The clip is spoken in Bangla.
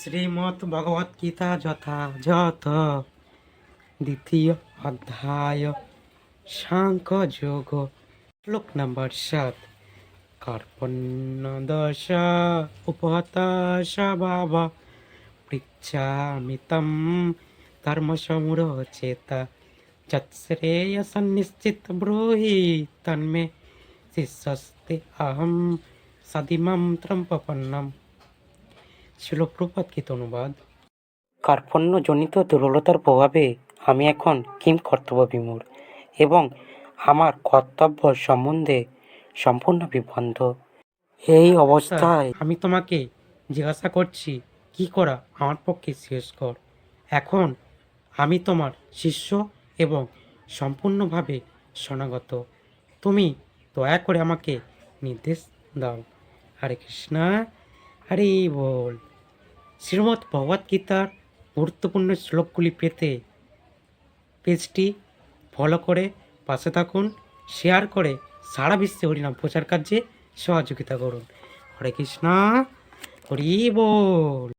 শ্রীমৎ ভগবত গীতা যথাযথ দ্বিতীয় অধ্যায় সাংখ্য যোগ শ্লোক নাম্বার সাত। কার্পণ্য দশ উপহতাশ ভাব পৃচ্ছামিতম ধর্মসমুর চেতা যৎশ্রেয়সন্নিশ্চিত ব্রূহি তন্মে শিষ্যস্তে অহম সদিমম ত্রম্পপন্নম। ছিল প্রপাতকৃত অনুবাদ কার্পণ্যজনিত দুর্বলতার প্রভাবে আমি এখন কিম কর্তব্য বিমূঢ় এবং আমার কর্তব্য সম্বন্ধে সম্পূর্ণ বিভ্রান্ত। এই অবস্থায় আমি তোমাকে জিজ্ঞাসা করছি কি করা আমার পক্ষে শ্রেয়স্কর এখন আমি তোমার শিষ্য এবং সম্পূর্ণভাবে শরণাগত। তুমি দয়া করে আমাকে নির্দেশ দাও। হরে কৃষ্ণা হরে বল। শ্রীমৎ ভগবদ্গীতার গুরুত্বপূর্ণ শ্লোকগুলি পেতে পেজটি ফলো করে পাশে থাকুন শেয়ার করে সারা বিশ্বে হরিনাম প্রচার কার্যে সহযোগিতা করুন। হরে কৃষ্ণা, হরি বল।